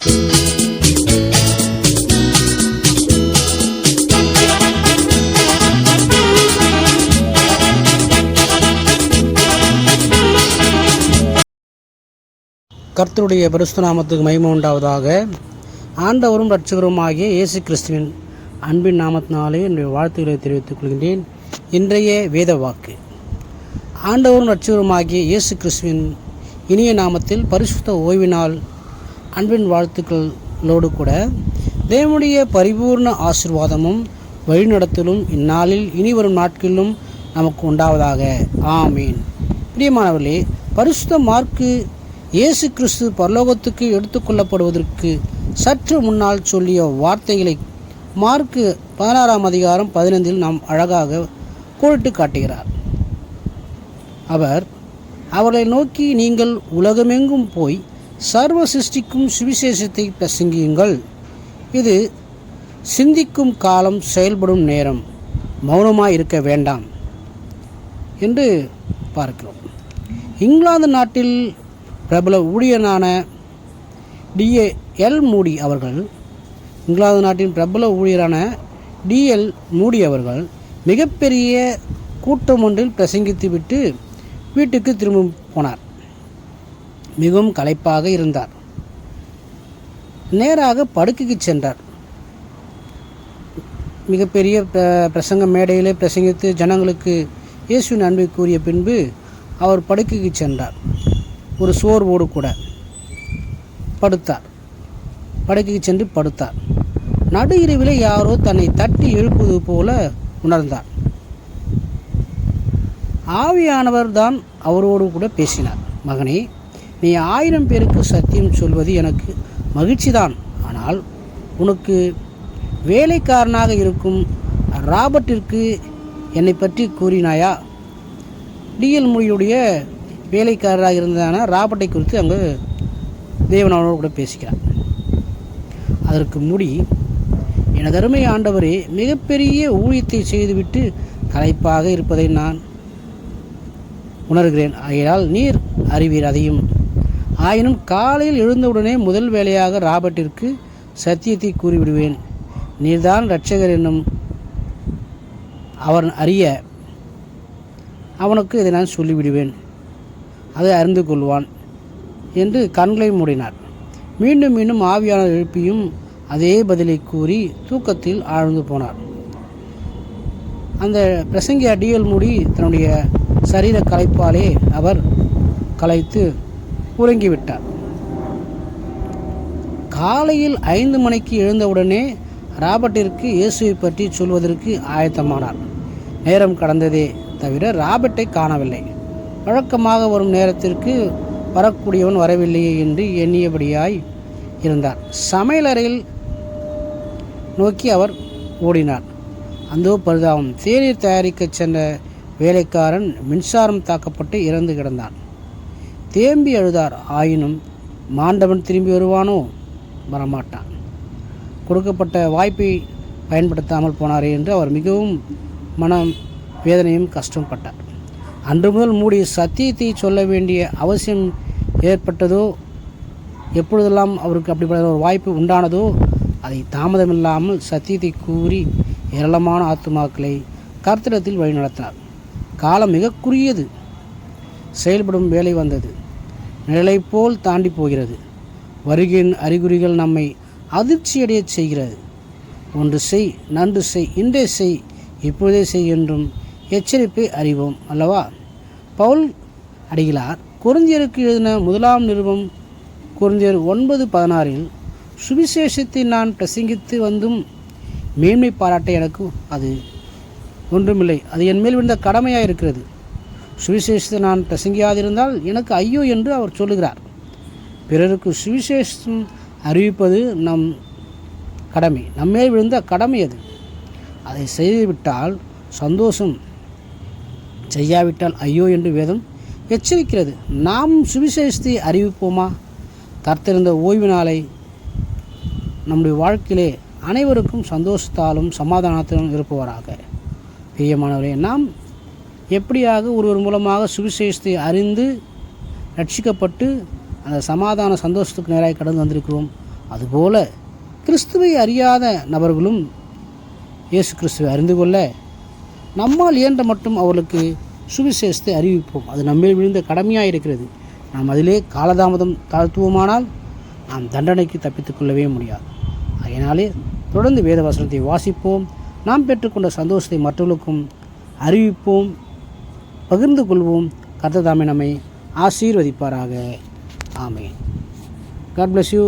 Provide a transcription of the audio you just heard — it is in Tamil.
கர்த்தருடைய பரிசுத்த நாமத்துக்கு மகிமை உண்டாவதாக. ஆண்டவரும் இரட்சகருமாகிய இயேசு கிறிஸ்துவின் அன்பின் நாமத்தினாலே என்னுடைய வாழ்த்துக்களை தெரிவித்துக் கொள்கின்றேன். இன்றைய வேத வாக்கு. ஆண்டவரும் இரட்சகருமாகிய இயேசு கிறிஸ்துவின் இனிய நாமத்தில் பரிசுத்த ஓய்வினால் அன்பின் வாழ்த்துக்களோடு கூட தேவனுடைய பரிபூர்ண ஆசிர்வாதமும் வழிநடத்தலும் இந்நாளில் இனி வரும் நாட்களிலும் நமக்கு உண்டாவதாக. ஆமீன். பிரியமானவர்களே பரிசுத்த மார்க்கு இயேசு கிறிஸ்து பரலோகத்துக்கு எடுத்துக்கொள்ளப்படுவதற்கு சற்று முன்னால் சொல்லிய வார்த்தைகளை மார்க்கு பதினாறாம் அதிகாரம் பதினைந்தில் நாம் அழகாக கோடிட்டு காட்டுகிறார். அவர் அவர்களை நோக்கி நீங்கள் உலகமெங்கும் போய் சர்வ சிருஷ்டிக்கும் சுவிசேஷத்தை பிரசங்கியுங்கள். இது சிந்திக்கும் காலம் செயல்படும் நேரம். மௌனமாக இருக்க வேண்டாம் என்று பார்க்கிறோம். இங்கிலாந்து நாட்டில் பிரபல ஊழியனான டிஏ எல். மூடி அவர்கள் இங்கிலாந்து நாட்டின் பிரபல ஊழியரான டிஎல் மூடி அவர்கள் மிகப்பெரிய கூட்டம் ஒன்றில் பிரசங்கித்துவிட்டு வீட்டுக்கு திரும்ப போனார். மிகவும் களைப்பாக இருந்தார். நேராக படுக்கைக்கு சென்றார். மிகப்பெரிய பிரசங்க மேடையிலே பிரசங்கித்து ஜனங்களுக்கு இயேசுவின் அன்பை கூறிய பின்பு அவர் படுக்கைக்கு சென்றார். ஒரு சோர்வோடு கூட படுத்தார். படுக்கைக்கு சென்று படுத்தார். நடு இரவிலே யாரோ தன்னை தட்டி எழுப்புவது போல உணர்ந்தார். ஆவியானவர் தான் அவரோடு கூட பேசினார். மகனே நீ ஆயிரம் பேருக்கு சத்தியம் சொல்வது எனக்கு மகிழ்ச்சிதான். ஆனால் உனக்கு வேலைக்காரனாக இருக்கும் ராபர்ட்டிற்கு என்னை பற்றி கூறினாயா? டிஎல் மொழியுடைய வேலைக்காரராக இருந்ததான ராபர்ட்டை குறித்து அங்கு தேவன் அவனோடு கூட பேசிக்கிறான் அதற்கு முடி எனது அருமை ஆண்டவரே மிகப்பெரிய ஊழியத்தை செய்துவிட்டு தலைப்பாக இருப்பதை நான் உணர்கிறேன். ஆகையால் நீர் அறிவீர் அதையும் ஆயினும் காலையில் எழுந்தவுடனே முதல் வேலையாக ராபர்ட்டிற்கு சத்தியத்தை கூறிவிடுவேன். நீர்தான் இரட்சகர் என்னும் அவன் அறிய அவனுக்கு இதை நான் சொல்லிவிடுவேன். அதை அறிந்து கொள்வான் என்று கண்களை மூடினார். மீண்டும் மீண்டும் ஆவியானவர் எழுப்பியும் அதே பதிலை கூறி தூக்கத்தில் ஆழ்ந்து போனார். அந்த பிரசங்கி அடியல் மூடி தன்னுடைய சரீர கலைப்பாலே அவர் கலைத்து உறங்கிவிட்டார் காலையில் ஐந்து மணிக்கு எழுந்தவுடனே ராபர்ட்டிற்கு இயேசுவை பற்றி சொல்வதற்கு ஆயத்தமானார். நேரம் கடந்ததே தவிர ராபர்ட்டை காணவில்லை. வழக்கமாக வரும் நேரத்திற்கு வரக்கூடியவன் வரவில்லையே என்று எண்ணியபடியாய் இருந்தார். சமையலறையில் நோக்கி அவர் ஓடினார். அந்தோ பரிதாபம். தேநீர் தயாரிக்கச் சென்ற வேலைக்காரன் மின்சாரம் தாக்கப்பட்டு இறந்து கிடந்தான். தேம்பி அழுதார். ஆயினும் மாண்டவன் திரும்பி வருவானோ? வரமாட்டான். கொடுக்கப்பட்ட வாய்ப்பை பயன்படுத்தாமல் போனாரே என்று அவர் மிகவும் மனம் வேதனையும் கஷ்டப்பட்டார் அன்று முதல் மூடி சத்தியத்தை சொல்ல வேண்டிய அவசியம் ஏற்பட்டதோ? எப்பொழுதெல்லாம் அவருக்கு அப்படிப்பட்ட ஒரு வாய்ப்பு உண்டானதோ? அதை தாமதமில்லாமல் சத்தியத்தை கூறி ஏராளமான ஆத்துமாக்களை கர்த்தரத்தில் வழிநடத்தினார். காலம் மிக குறுகியது செயல்படும் வேலை வந்தது. நிழலை போல் தாண்டி போகிறது. வருகையின் அறிகுறிகள் நம்மை அதிர்ச்சியடையச் செய்கிறது. ஒன்று செய் நன்று செய் இன்றே செய் இப்பொழுதே செய் என்றும் எச்சரிப்பை அறிவோம் அல்லவா? பவுல் அடிகளார் குருந்தியருக்கு எழுதின முதலாம் நிருபம் குருந்தியர் ஒன்பது பதினாறில் சுவிசேஷத்தை நான் பிரசங்கித்து வந்தும் மேன்மை பாராட்ட எனக்கு அது ஒன்றுமில்லை. அது என் மேல் விழுந்த கடமையாக இருக்கிறது சுவிசேஷத்தை நான் பிரசங்கியாதிருந்தால் எனக்கு ஐயோ என்று அவர் சொல்லுகிறார். பிறருக்கு சுவிசேஷம் அறிவிப்பது நம் கடமை. நம்மே விழுந்த கடமை அது. அதை செய்துவிட்டால் சந்தோஷம் செய்யாவிட்டால் ஐயோ என்று வேதம் எச்சரிக்கிறது. நாம் சுவிசேஷத்தை அறிவிப்போமா? கர்த்தருந்த ஓய்வு நாளை நம்முடைய வாழ்க்கையிலே அனைவருக்கும் சந்தோஷத்தாலும் சமாதானத்திலும் இருப்பவராக. பிரியமானவரே நாம் எப்படியாக ஒருவர் மூலமாக சுவிசேஷத்தை அறிந்து ரட்சிக்கப்பட்டு அந்த சமாதான சந்தோஷத்துக்கு நேராக கடந்து வந்திருக்கிறோம். அதுபோல கிறிஸ்துவை அறியாத நபர்களும் இயேசு கிறிஸ்துவை அறிந்து கொள்ள நம்மால் இயன்ற மட்டும் அவர்களுக்கு சுவிசேஷத்தை அறிவிப்போம். அது நம்மில் விழுந்த கடமையாக இருக்கிறது. நாம் அதிலே காலதாமதம் தாழ்த்துவோமானால் நாம் தண்டனைக்கு தப்பித்துக் கொள்ளவே முடியாது. அதனாலே தொடர்ந்து வேதவசனத்தை வாசிப்போம். நாம் பெற்றுக்கொண்ட சந்தோஷத்தை மற்றவர்களுக்கும் அறிவிப்போம். பகிர்ந்து கொள்வோம். கர்த்தர் தாமே நம்மை ஆசீர்வதிப்பாராக. ஆமே காட் பிளஸ் யூ